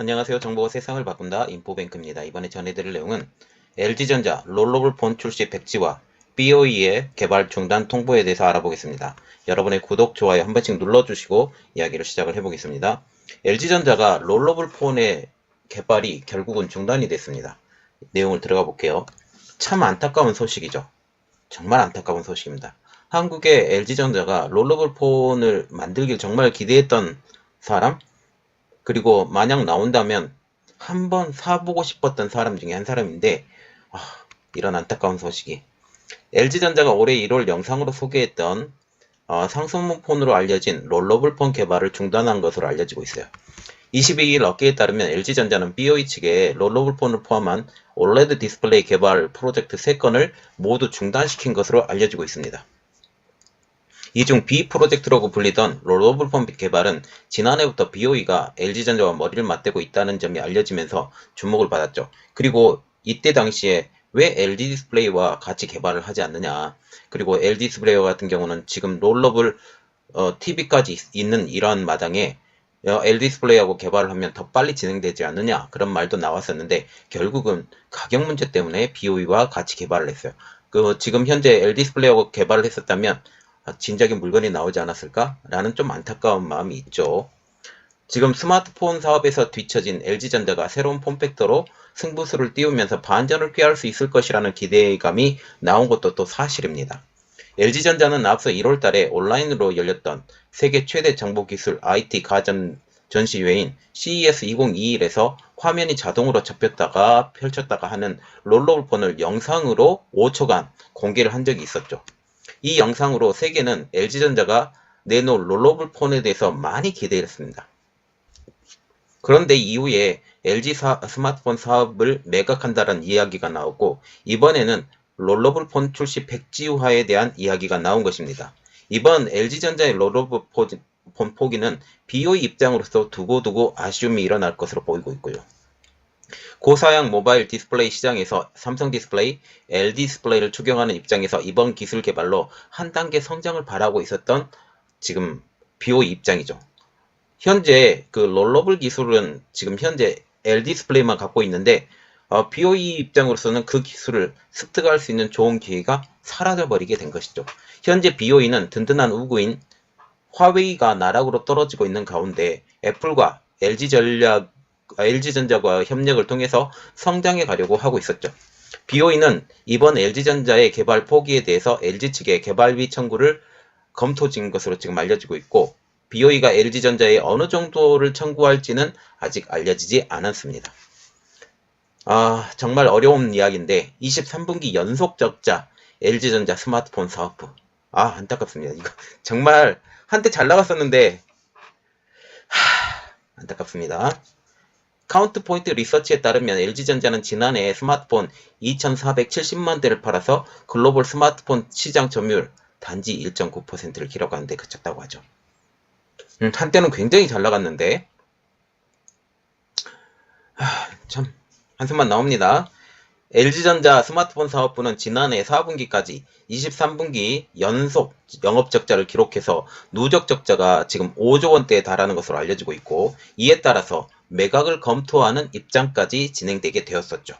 안녕하세요. 정보가 세상을 바꾼다 인포뱅크입니다. 이번에 전해드릴 내용은 LG전자 롤러블 폰 출시 백지와 BOE의 개발 중단 통보에 대해서 알아보겠습니다. 여러분의 구독, 좋아요 한 번씩 눌러주시고 이야기를 시작을 해보겠습니다. LG전자가 롤러블 폰의 개발이 결국은 중단이 됐습니다. 내용을 들어가 볼게요. 참 안타까운 소식이죠. 정말 안타까운 소식입니다. 한국의 LG전자가 롤러블 폰을 만들길 정말 기대했던 사람, 그리고 만약 나온다면 한번 사보고 싶었던 사람 중에 한 사람인데 아, 이런 안타까운 소식이 LG전자가 올해 1월 영상으로 소개했던 어, 상소문 폰으로 알려진 롤러블 폰 개발을 중단한 것으로 알려지고 있어요. 22일 업계에 따르면 LG전자는 BOE 측에 롤러블 폰을 포함한 OLED 디스플레이 개발 프로젝트 3건을 모두 중단시킨 것으로 알려지고 있습니다. 이 중 B 프로젝트라고 불리던 롤러블 폰 개발은 지난해부터 BOE가 LG전자와 머리를 맞대고 있다는 점이 알려지면서 주목을 받았죠. 그리고 이때 당시에 왜 LG 디스플레이와 같이 개발을 하지 않느냐. 그리고 LG 디스플레이 같은 경우는 지금 롤러블 어, TV까지 있는 이러한 마당에 어, LG 디스플레이하고 개발을 하면 더 빨리 진행되지 않느냐 그런 말도 나왔었는데 결국은 가격 문제 때문에 BOE와 같이 개발을 했어요. 그 지금 현재 LG 디스플레이하고 개발을 했었다면 아, 진작에 물건이 나오지 않았을까라는 좀 안타까운 마음이 있죠. 지금 스마트폰 사업에서 뒤처진 LG전자가 새로운 폼팩터로 승부수를 띄우면서 반전을 꾀할 수 있을 것이라는 기대감이 나온 것도 또 사실입니다. LG전자는 앞서 1월 달에 온라인으로 열렸던 세계 최대 정보기술 IT 가전 전시회인 CES 2021에서 화면이 자동으로 접혔다가 펼쳤다가 하는 롤러블폰을 영상으로 5초간 공개를 한 적이 있었죠. 이 영상으로 세계는 LG전자가 내놓을 롤러블 폰에 대해서 많이 기대했습니다. 그런데 이후에 LG 사, 스마트폰 사업을 매각한다는 이야기가 나오고 이번에는 롤러블 폰 출시 백지화에 대한 이야기가 나온 것입니다. 이번 LG전자의 롤러블 폰 포기는 BOE 입장으로서 두고두고 아쉬움이 일어날 것으로 보이고 있고요. 고사양 모바일 디스플레이 시장에서 삼성 디스플레이, LG 디스플레이를 추경하는 입장에서 이번 기술 개발로 한 단계 성장을 바라고 있었던 지금 BOE 입장이죠. 현재 그 롤러블 기술은 지금 현재 LG 디스플레이만 갖고 있는데 어, BOE 입장으로서는 그 기술을 습득할 수 있는 좋은 기회가 사라져버리게 된 것이죠. 현재 BOE는 든든한 우구인 화웨이가 나락으로 떨어지고 있는 가운데 애플과 LG 전략 LG전자와 협력을 통해서 성장해 가려고 하고 있었죠. BOE는 이번 LG전자의 개발 포기에 대해서 LG 측에 개발비 청구를 검토 중인 것으로 지금 알려지고 있고 BOE가 LG전자에 어느 정도를 청구할지는 아직 알려지지 않았습니다. 아, 정말 어려운 이야기인데 23분기 연속 적자 LG전자 스마트폰 사업부. 아, 안타깝습니다. 이거 정말 한때 잘 나갔었는데 하, 안타깝습니다. 카운트 포인트 리서치에 따르면 LG전자는 지난해 스마트폰 2,470만 대를 팔아서 글로벌 스마트폰 시장 점유율 단지 1.9%를 기록하는 데 그쳤다고 하죠. 음, 한때는 굉장히 잘 나갔는데 하, 참 한숨만 나옵니다. LG전자 스마트폰 사업부는 지난해 4분기까지 23분기 연속 영업 적자를 기록해서 누적 적자가 지금 5조 원대에 달하는 것으로 알려지고 있고 이에 따라서 매각을 검토하는 입장까지 진행되게 되었었죠.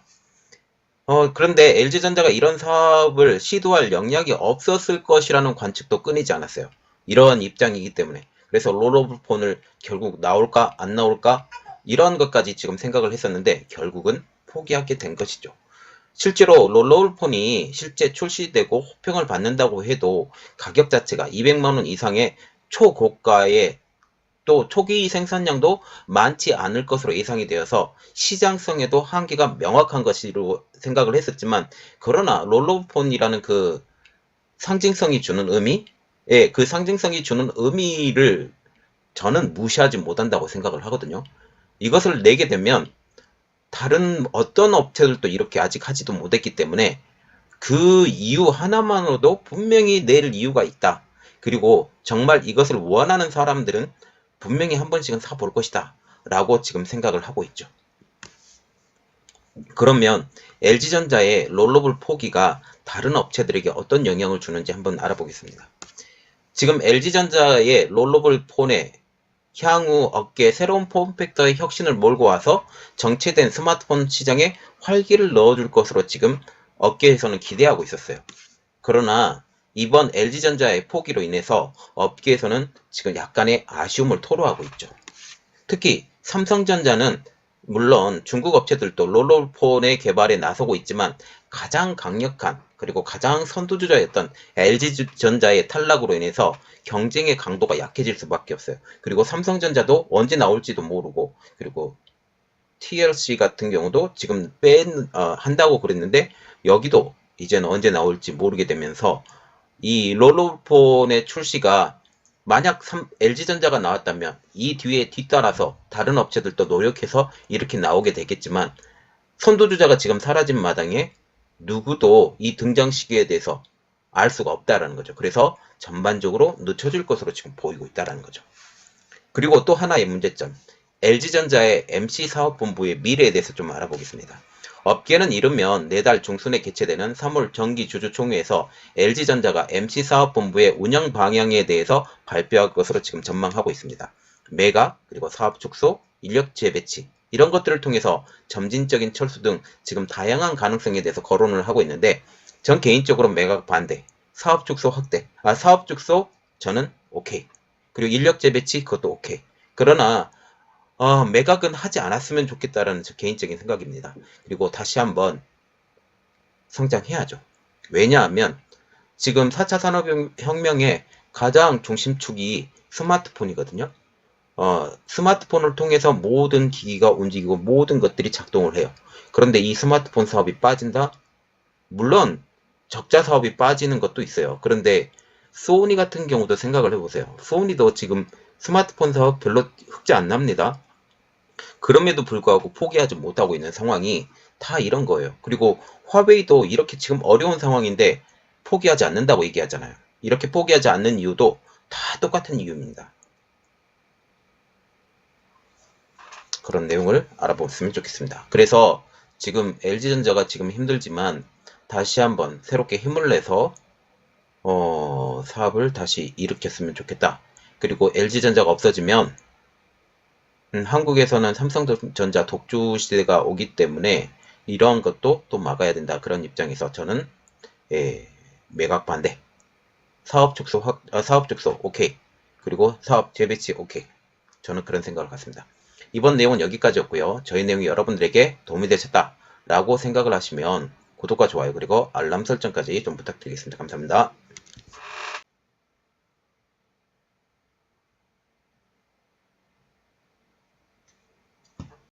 어, 그런데 LG전자가 이런 사업을 시도할 영역이 없었을 것이라는 관측도 끊이지 않았어요. 이러한 입장이기 때문에. 그래서 롤러블폰을 결국 나올까 안 나올까 이런 것까지 지금 생각을 했었는데 결국은 포기하게 된 것이죠. 실제로 롤러블폰이 실제 출시되고 호평을 받는다고 해도 가격 자체가 200만원 이상의 초고가의 또 초기 생산량도 많지 않을 것으로 예상이 되어서 시장성에도 한계가 명확한 것으로 생각을 했었지만 그러나 롤러폰이라는 그 상징성이 주는 의미 예, 그 상징성이 주는 의미를 저는 무시하지 못한다고 생각을 하거든요. 이것을 내게 되면 다른 어떤 업체들도 이렇게 아직 하지도 못했기 때문에 그 이유 하나만으로도 분명히 낼 이유가 있다. 그리고 정말 이것을 원하는 사람들은 분명히 한 번씩은 사볼 것이다. 라고 지금 생각을 하고 있죠. 그러면 LG전자의 롤러블 포기가 다른 업체들에게 어떤 영향을 주는지 한번 알아보겠습니다. 지금 LG전자의 롤러블 폰의 향후 업계에 새로운 폼팩터의 혁신을 몰고 와서 정체된 스마트폰 시장에 활기를 넣어줄 것으로 지금 업계에서는 기대하고 있었어요. 그러나 이번 LG전자의 포기로 인해서 업계에서는 지금 약간의 아쉬움을 토로하고 있죠. 특히 삼성전자는 물론 중국 업체들도 롤러폰의 개발에 나서고 있지만 가장 강력한 그리고 가장 선두주자였던 LG전자의 탈락으로 인해서 경쟁의 강도가 약해질 수밖에 없어요. 그리고 삼성전자도 언제 나올지도 모르고 그리고 TLC 같은 경우도 지금 뺀 어, 한다고 그랬는데 여기도 이제는 언제 나올지 모르게 되면서 이 롤러폰의 출시가 만약 LG전자가 나왔다면 이 뒤에 뒤따라서 다른 업체들도 노력해서 이렇게 나오게 되겠지만 선두주자가 지금 사라진 마당에 누구도 이 등장 시기에 대해서 알 수가 없다라는 거죠. 그래서 전반적으로 늦춰질 것으로 지금 보이고 있다라는 거죠. 그리고 또 하나의 문제점. LG전자의 MC 사업본부의 미래에 대해서 좀 알아보겠습니다. 업계는 이르면 내달 중순에 개최되는 3월 정기주주총회에서 LG전자가 MC 사업본부의 운영 방향에 대해서 발표할 것으로 지금 전망하고 있습니다. 매각, 그리고 사업 축소, 인력 재배치, 이런 것들을 통해서 점진적인 철수 등 지금 다양한 가능성에 대해서 거론을 하고 있는데 전 개인적으로 매각 반대, 사업 축소 확대, 아 사업 축소 저는 오케이. 그리고 인력 재배치 그것도 오케이. 그러나 어, 매각은 하지 않았으면 좋겠다라는 제 개인적인 생각입니다. 그리고 다시 한번 성장해야죠. 왜냐하면 지금 4차 산업혁명의 가장 중심축이 스마트폰이거든요. 어, 스마트폰을 통해서 모든 기기가 움직이고 모든 것들이 작동을 해요. 그런데 이 스마트폰 사업이 빠진다? 물론 적자 사업이 빠지는 것도 있어요. 그런데 소니 같은 경우도 생각을 해보세요. 소니도 지금 스마트폰 사업 별로 흑자 안 납니다. 그럼에도 불구하고 포기하지 못하고 있는 상황이 다 이런 거예요. 그리고 화웨이도 이렇게 지금 어려운 상황인데 포기하지 않는다고 얘기하잖아요. 이렇게 포기하지 않는 이유도 다 똑같은 이유입니다. 그런 내용을 알아보셨으면 좋겠습니다. 그래서 지금 LG전자가 지금 힘들지만 다시 한번 새롭게 힘을 내서 어, 사업을 다시 일으켰으면 좋겠다. 그리고 LG전자가 없어지면 음, 한국에서는 삼성전자 독주 시대가 오기 때문에 이러한 것도 또 막아야 된다. 그런 입장에서 저는 예, 매각 반대. 사업 축소 확, 아, 사업 축소 오케이. 그리고 사업 재배치 오케이. 저는 그런 생각을 갖습니다. 이번 내용은 여기까지였고요. 저희 내용이 여러분들에게 도움이 되셨다 라고 생각을 하시면 구독과 좋아요 그리고 알람 설정까지 좀 부탁드리겠습니다. 감사합니다.